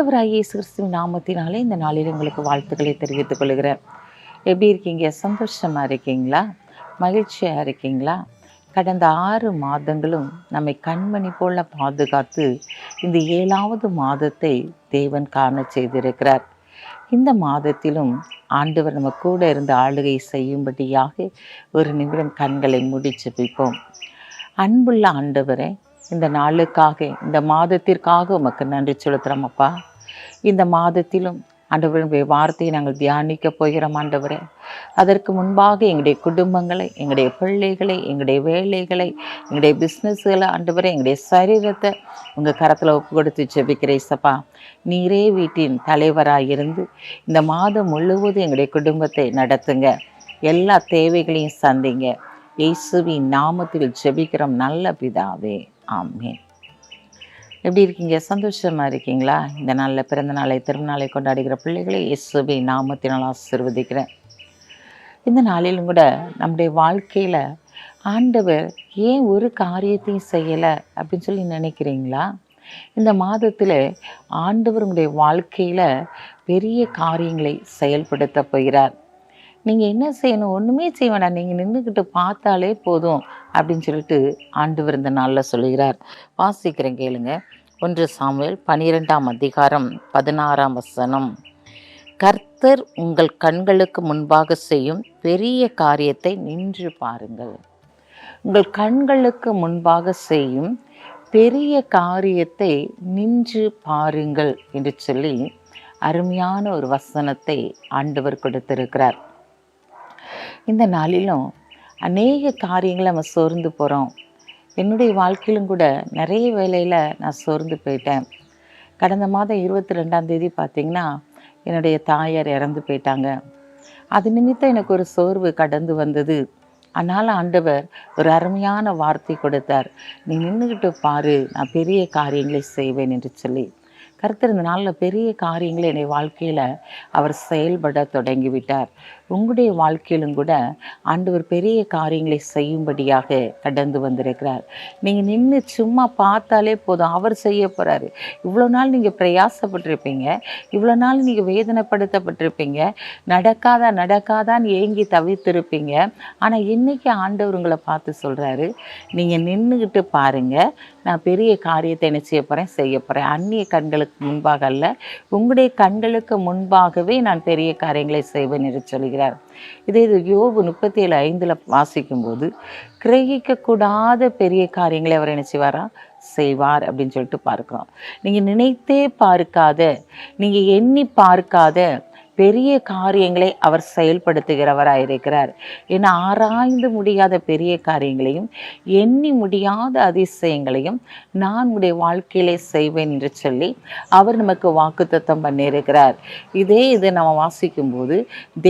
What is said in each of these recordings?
ஆண்டவராகிய இயேசு கிறிஸ்துவின் நாமத்தினாலே இந்த நாளில் உங்களுக்கு வாழ்த்துக்களை தெரிவித்துக் கொள்கிறேன். எப்படி இருக்கீங்க? சந்தோஷமாக இருக்கீங்களா? மகிழ்ச்சியாக இருக்கீங்களா? கடந்த ஆறு மாதங்களும் நம்மை கண்மணி போல பாதுகாத்து இந்த ஏழாவது மாதத்தை தேவன் காண செய்திருக்கிறார். இந்த மாதத்திலும் ஆண்டவர் நம்ம கூட இருந்து ஆளுகை செய்யும்படியாக ஒரு நிமிடம் கண்களை முடித்து வைப்போம். அன்புள்ள ஆண்டவரே இந்த நாளுக்காக இந்த மாதத்திற்காக உமக்கு நன்றி செலுத்துகிறோம் அப்பா. இந்த மாதத்திலும் ஆண்டவருடைய வார்த்தையை நாங்கள் தியானிக்க போகிறோம் ஆண்டவரே. அதற்கு முன்பாக எங்களுடைய குடும்பங்களை எங்களுடைய பிள்ளைகளை எங்களுடைய வேலைகளை எங்களுடைய பிஸ்னஸ்களை ஆண்டவரே எங்களுடைய சரீரத்தை உங்கள் கரத்தில் ஒப்பு கொடுத்து ஜெபிக்கிறேசப்பா நீரே வீட்டின் தலைவராக இருந்து இந்த மாதம் முழுவதும் எங்களுடைய குடும்பத்தை நடத்துங்க. எல்லா தேவைகளையும் சந்திங்க. இயேசுவின் நாமத்தில் ஜெபிக்கிறோம். நல்ல பிதாவே. ஆமேன். எப்படி இருக்கீங்க? சந்தோஷமா இருக்கீங்களா? இந்த நாளில் பிறந்த நாளை திருநாளை கொண்டாடுகிற பிள்ளைகளை இயேசுவை நாமத்தினால் ஆசிர்வதிக்கிறேன். இந்த நாளிலும் கூட நம்முடைய வாழ்க்கையில் ஆண்டவர் ஏன் ஒரு காரியத்தையும் செய்யலை அப்படின்னு சொல்லி நினைக்கிறீங்களா? இந்த மாதத்தில் ஆண்டவர் உங்களுடைய வாழ்க்கையில் பெரிய காரியங்களை செயல்படுத்த போகிறார். நீங்கள் என்ன செய்யணும்? ஒன்றுமே செய்ய வேண்டாம் நீங்கள் நின்றுக்கிட்டு பார்த்தாலே போதும் அப்படின்னு சொல்லிட்டு ஆண்டு இந்த நாளில் சொல்லுகிறார். வாசிக்கிறேன் கேளுங்க. ஒன்று சாமுவேல் பனிரெண்டாம் அதிகாரம் பதினாறாம் வசனம். கர்த்தர் உங்கள் கண்களுக்கு முன்பாக செய்யும் பெரிய காரியத்தை நின்று பாருங்கள். உங்கள் கண்களுக்கு முன்பாக செய்யும் பெரிய காரியத்தை நின்று பாருங்கள் என்று சொல்லி அருமையான ஒரு வசனத்தை ஆண்டவர் கொடுத்திருக்கிறார். இந்த நாளிலும் அநேக காரியங்களை நம்ம சோர்ந்து போகிறோம் என்னுடைய வாழ்க்கையிலும் கூட நிறைய வேலையில் நான் சோர்ந்து போயிட்டேன். கடந்த மாதம் இருபத்தி ரெண்டாம் தேதி பார்த்திங்கன்னா என்னுடைய தாயார் இறந்து போயிட்டாங்க. அது நிமித்தம் எனக்கு ஒரு சோர்வு கடந்து வந்தது. அதனால் ஆண்டவர் ஒரு அருமையான வார்த்தை கொடுத்தார். நீ நின்றுக்கிட்டு பாரு நான் பெரிய காரியங்களை செய்வேன் என்று சொல்லி. கருத்திருந்த இந்த நாளில் பெரிய காரியங்களை என்னை வாழ்க்கையில் அவர் செயல்பட தொடங்கிவிட்டார். உங்களுடைய வாழ்க்கையிலும் கூட ஆண்டவர் பெரிய காரியங்களை செய்யும்படியாக கடந்து வந்திருக்கிறார். நீங்கள் நின்று சும்மா பார்த்தாலே போதும். அவர் செய்ய போகிறாரு இவ்வளோ நாள் நீங்கள் பிரயாசப்பட்டிருப்பீங்க. இவ்வளோ நாள் நீங்கள் வேதனைப்படுத்தப்பட்டிருப்பீங்க. நடக்காதா நடக்காதான்னு ஏங்கி தவித்திருப்பீங்க. ஆனால் இன்னைக்கு ஆண்டவர் உங்களை பார்த்து சொல்கிறாரு நீங்கள் நின்றுக்கிட்டு பாருங்கள் நான் பெரிய காரியத்தை என்ன செய்ய போகிறேன் செய்ய போகிறேன் அந்நிய கண்களுக்கு முன்பாக அல்ல உங்களுடைய கண்களுக்கு முன்பாகவே நான் பெரிய காரியங்களை செய்வேன் என்று சொல்கிறார். இதே இது யோபு முப்பத்தி ஏழு ஐந்தில் வாசிக்கும்போது கிரகிக்கக்கூடாத பெரிய காரியங்களை அவர் என்ன செய்வாரா? செய்வார் அப்படின்னு சொல்லிட்டு பார்க்குறோம். நீங்கள் நினைத்தே பார்க்காத நீங்கள் எண்ணி பார்க்காத பெரிய காரியங்களை அவர் செயல்படுத்துகிறவராக இருக்கிறார் ஏன்னா ஆராய்ந்து முடியாத பெரிய காரியங்களையும் எண்ணி முடியாத அதிசயங்களையும் நான் உடைய வாழ்க்கையிலே செய்வேன் என்று சொல்லி அவர் நமக்கு வாக்குத்தத்தம் பண்ணியிருக்கிறார். இதே இதை நம்ம வாசிக்கும்போது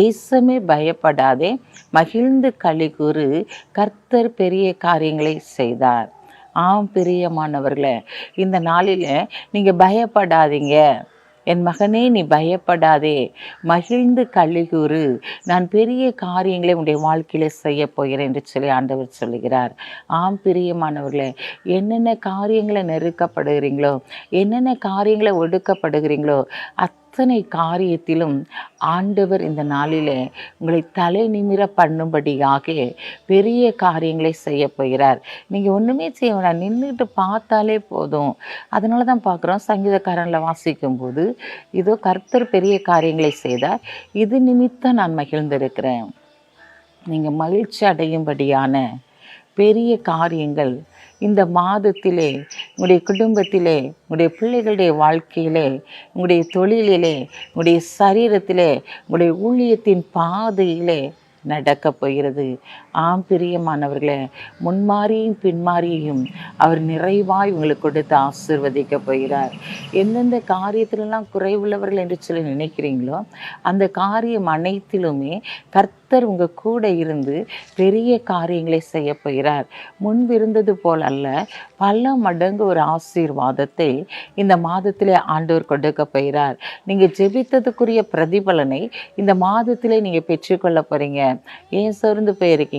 தேசமே பயப்படாதே மகிழ்ந்து களி கூறு கர்த்தர் பெரிய காரியங்களை செய்தார். ஆம் பிரியமானவர்களே இந்த நாளில் நீங்கள் பயப்படாதீங்க. என் மகனே நீ பயப்படாதே. மகிழ்ந்து கழுகுறு நான் பெரிய காரியங்களை உன்னுடைய வாழ்க்கையில் செய்ய போகிறேன் என்று சொல்லி ஆண்டவர் சொல்லுகிறார். ஆம் பிரியமானவர்களே என்னென்ன காரியங்களை நெருக்கப்படுகிறீங்களோ என்னென்ன காரியங்களை ஒடுக்கப்படுகிறீங்களோ அத் அத்தனை காரியத்திலும் ஆண்டவர் இந்த நாளிலே உங்களை தலை நிமிர பண்ணும்படியாக பெரிய காரியங்களை செய்ய போகிறார். நீங்கள் ஒன்றுமே செய்ய வேண்டாம் நின்றுட்டு பார்த்தாலே போதும். அதனால தான் பார்க்குறோம். சங்கீதக்காரனில் வாசிக்கும்போது இதோ கர்த்தர் பெரிய காரியங்களை செய்தார். இது நிமித்தம் நான் மகிழ்ந்திருக்கிறேன். நீங்கள் மகிழ்ச்சி அடையும்படியான பெரிய காரியங்கள் இந்த மாதத்திலே உங்களுடைய குடும்பத்திலே உங்களுடைய பிள்ளைகளுடைய வாழ்க்கையிலே உங்களுடைய தொழிலிலே உங்களுடைய சரீரத்திலே உங்களுடைய ஊழியத்தின் பாதையிலே நடக்கப் போகிறது. ஆம் பிரியமானவர்களே முன்மாறியும் பின்மாறியும் அவர் நிறைவாய் உங்களுக்கு கொடுத்து ஆசிர்வதிக்க போகிறார். எந்தெந்த காரியத்திலெல்லாம் குறைவுள்ளவர்கள் என்று சொல்லி நினைக்கிறீங்களோ அந்த காரியம் அனைத்திலுமே கர்த்தர் உங்கள் கூட இருந்து பெரிய காரியங்களை செய்ய போகிறார். முன்பிருந்தது போல் அல்ல பல மடங்கு ஒரு ஆசீர்வாதத்தை இந்த மாதத்திலே ஆண்டவர் கொடுக்க போகிறார். நீங்கள் ஜெபித்ததுக்குரிய பிரதிபலனை இந்த மாதத்திலே நீங்கள் பெற்றுக்கொள்ள போகிறீங்க ஏன் சோர்ந்து போயிருக்கீங்க?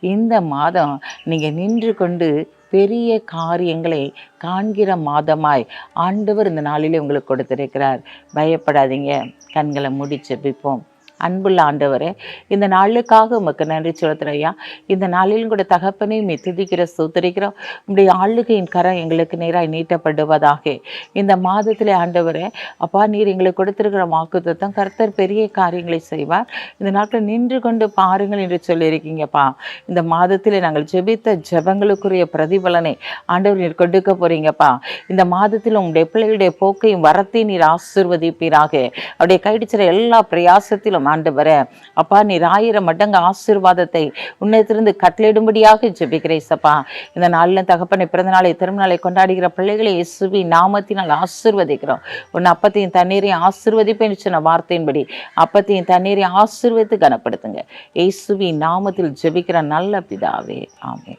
இந்த மாதம் நீங்கள் நின்று கொண்டு பெரிய காரியங்களை காண்கிற மாதமாய் ஆண்டவர் இந்த நாளிலே உங்களுக்கு கொடுத்திருக்கிறார். பயப்படாதீங்க. கண்களை முடிச்சு ஜெபிப்போம். அன்புள்ள ஆண்டவரே இந்த நாளுக்காக உமக்கு நன்றி செலுத்துறோம் இந்த நாளிலும் கூட தகப்பனை மே திதிக்கிற சூத்தரிக்கிறோம் உங்களுடைய ஆளுகையின் கரம் எங்களுக்கு நேராக நீட்டப்படுவதாக. இந்த மாதத்திலே ஆண்டவரே அப்பா நீர் எங்களுக்கு கொடுத்திருக்கிற வாக்குத்தம் கர்த்தர் பெரிய காரியங்களை செய்வார். இந்த நாட்கள் நின்று கொண்டு பாருங்கள் என்று சொல்லியிருக்கீங்கப்பா. இந்த மாதத்திலே நாங்கள் ஜெபித்த ஜெபங்களுக்குரிய பிரதிபலனை ஆண்டவர் நீர் கொடுக்க போறீங்கப்பா. இந்த மாதத்தில் உங்களுடைய பிள்ளைகளுடைய போக்கையும் வரத்தையும் நீர் ஆசிர்வதிப்பீராக. அவருடைய கைடிச்சிற எல்லா பிரயாசத்திலும் ஆண்டவரே அப்பா நீர் ஆயிரம் மடங்கு ஆசீர்வாதத்தை உன்னத்திலிருந்து கட்டளிடும்படியாக ஜெபிக்கிறேசப்பா இந்த நாளில் தகப்பனை பிறந்த நாளை திருநாளை கொண்டாடுகிற பிள்ளைகளை இயேசுவி நாமத்தினால் ஆசீர்வதிக்கிறோம். உன் அப்பத்தையும் தண்ணீரையும் ஆசீர்வதிப்பேன்னு சொன்ன வார்த்தையின்படி. அப்பத்தையும் தண்ணீரையும் ஆசீர்வதித்து கனப்படுத்துங்க. இயேசுவி நாமத்தில் ஜெபிக்கிற நல்ல பிதாவே. ஆமே